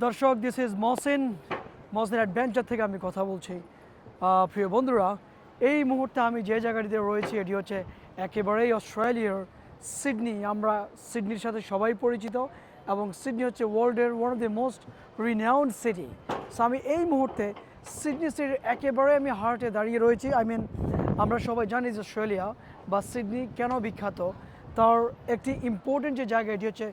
দর্শক this is Mohsin Mohsin adventure থেকে আমি কথা বলছি। প্রিয় বন্ধুরা, এই মুহূর্তে আমি যে জায়গাটিতে রয়েছি, এটি হচ্ছে একেবারেই অস্ট্রেলিয়ার সিডনি। আমরা সিডনির সাথে সবাই পরিচিত এবং সিডনি হচ্ছে ওয়ার্ল্ডের one of the most renowned city so আমি এই মুহূর্তে সিডনি সিটির একেবারে আমি হার্টে দাঁড়িয়ে রয়েছি। আই মিন আমরা সবাই জানি যে অস্ট্রেলিয়া বা সিডনি কেন বিখ্যাত? তার একটি ইম্পর্টেন্ট যে জায়গা, এটি হচ্ছে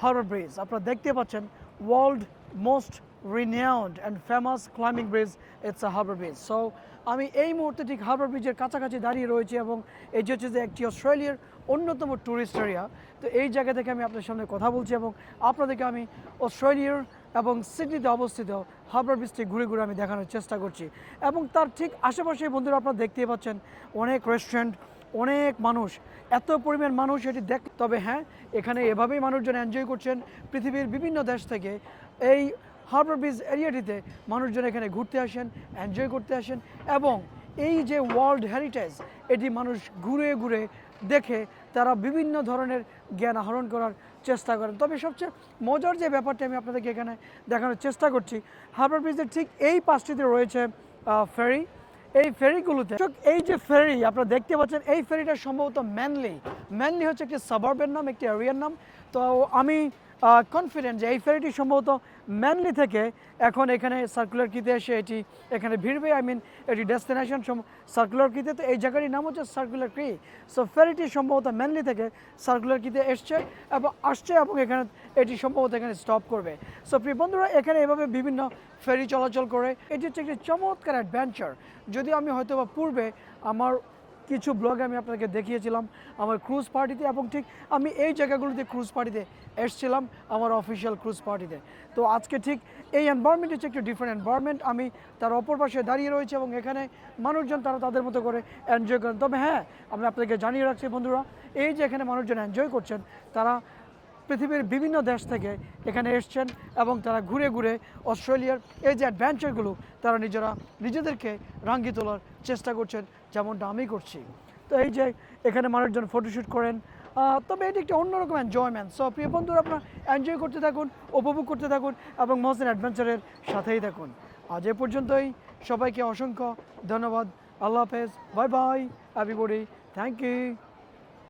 হারবার ব্রিজ। আপনারা দেখতে পাচ্ছেন world most renowned and famous climbing bridge it's a harbour bridge so আমি এই মুহূর্তে ঠিক হারবার ব্রিজের কাছাকাছি দাঁড়িয়ে রয়েছি এবং এটি হচ্ছে যে একটি অস্ট্রেলিয়ার অন্যতম ট্যুরিস্ট এরিয়া তো এই জায়গা থেকে আমি আপনার সামনে কথা বলছি এবং আপনাদেরকে আমি অস্ট্রেলিয়ার এবং সিডনিতে অবস্থিত হারবার ব্রিজটি ঘুরে ঘুরে আমি দেখানোর চেষ্টা করছি। এবং তার ঠিক আশেপাশে বন্ধুরা আপনারা দেখতেই পাচ্ছেন, অনেক রেস্টুরেন্ট অনেক মানুষ, এত পরিমাণ মানুষ এটি দেখ, তবে হ্যাঁ এখানে এভাবেই মানুষজন এনজয় করছেন পৃথিবীর বিভিন্ন দেশ থেকে। এই হারবার ব্রিজ এরিয়াটিতে মানুষজন এখানে ঘুরতে আসেন এনজয় করতে আসেন এবং এই যে ওয়ার্ল্ড হেরিটেজ এটি মানুষ ঘুরে ঘুরে দেখে তারা বিভিন্ন ধরনের জ্ঞান আহরণ করার চেষ্টা করেন। তবে সবচেয়ে মজার যে ব্যাপারটি আমি আপনাদেরকে এখানে দেখানোর চেষ্টা করছি হারবার ব্রিজের ঠিক এই পাশটিতে রয়েছে ফেরি এই ফেরিগুলোতে। এই যে ফেরি, আপনারা দেখতে পাচ্ছেন, এই ফেরিটা সম্ভবত ম্যানলি। ম্যানলি হচ্ছে একটি সাবার্বের নাম, একটি এরিয়ার নাম। তো আমি কনফিডেন্ট যে এই ফেরিটি সম্ভবত ম্যানলি থেকে এখন এখানে সার্কুলার কিতে এসে এটি এখানে ভিড়বে। আই মিন এটি ডেস্টিনেশন সার্কুলার কিতে তো। এই জায়গাটির নাম হচ্ছে সার্কুলার ক্রি সো ফেরিটি সম্ভবত ম্যানলি থেকে সার্কুলার কিতে এসছে এবং আসছে এবং এখানে এটি সম্ভবত এখানে স্টপ করবে। সো প্রিয় বন্ধুরা, এখানে এভাবে বিভিন্ন ফেরি চলাচল করে। এটি হচ্ছে একটি চমৎকার অ্যাডভেঞ্চার যদি আমি হয়তো বা পূর্বে আমার কিছু ব্লগে আমি আপনাকে দেখিয়েছিলাম আমার ক্রুজ পার্টিতে এবং ঠিক আমি এই জায়গাগুলোতে ক্রুজ পার্টিতে এসছিলাম আমার অফিসিয়াল ক্রুজ পার্টিতে তো আজকে ঠিক এই এনভায়রনমেন্ট হচ্ছে একটু ডিফারেন্ট এনভায়রনমেন্ট আমি তার অপর পাশে দাঁড়িয়ে রয়েছে এবং এখানে মানুষজন তারা তাদের মতো করে এনজয় করেন। তবে হ্যাঁ আমি আপনাকে জানিয়ে রাখছি বন্ধুরা, এই যে এখানে মানুষজন এনজয় করছেন, তারা পৃথিবীর বিভিন্ন দেশ থেকে এখানে এসছেন এবং তারা ঘুরে ঘুরে অস্ট্রেলিয়ার এই যে অ্যাডভেঞ্চারগুলো তারা নিজেরা নিজেদেরকে রাঙ্গি তোলার চেষ্টা করছেন, যেমনটা আমি করছি। তো এই যে এখানে মানুষজন ফটোশ্যুট করেন তবে এটি একটি অন্যরকম এনজয়মেন্ট সো প্রিয় বন্ধুরা, আপনারা এনজয় করতে থাকুন, উপভোগ করতে থাকুন এবং মহসিন অ্যাডভেঞ্চারের সাথেই থাকুন। আজ এ পর্যন্তই। সবাইকে অসংখ্য ধন্যবাদ। আল্লাহ হাফেজ। Bye bye everybody thank you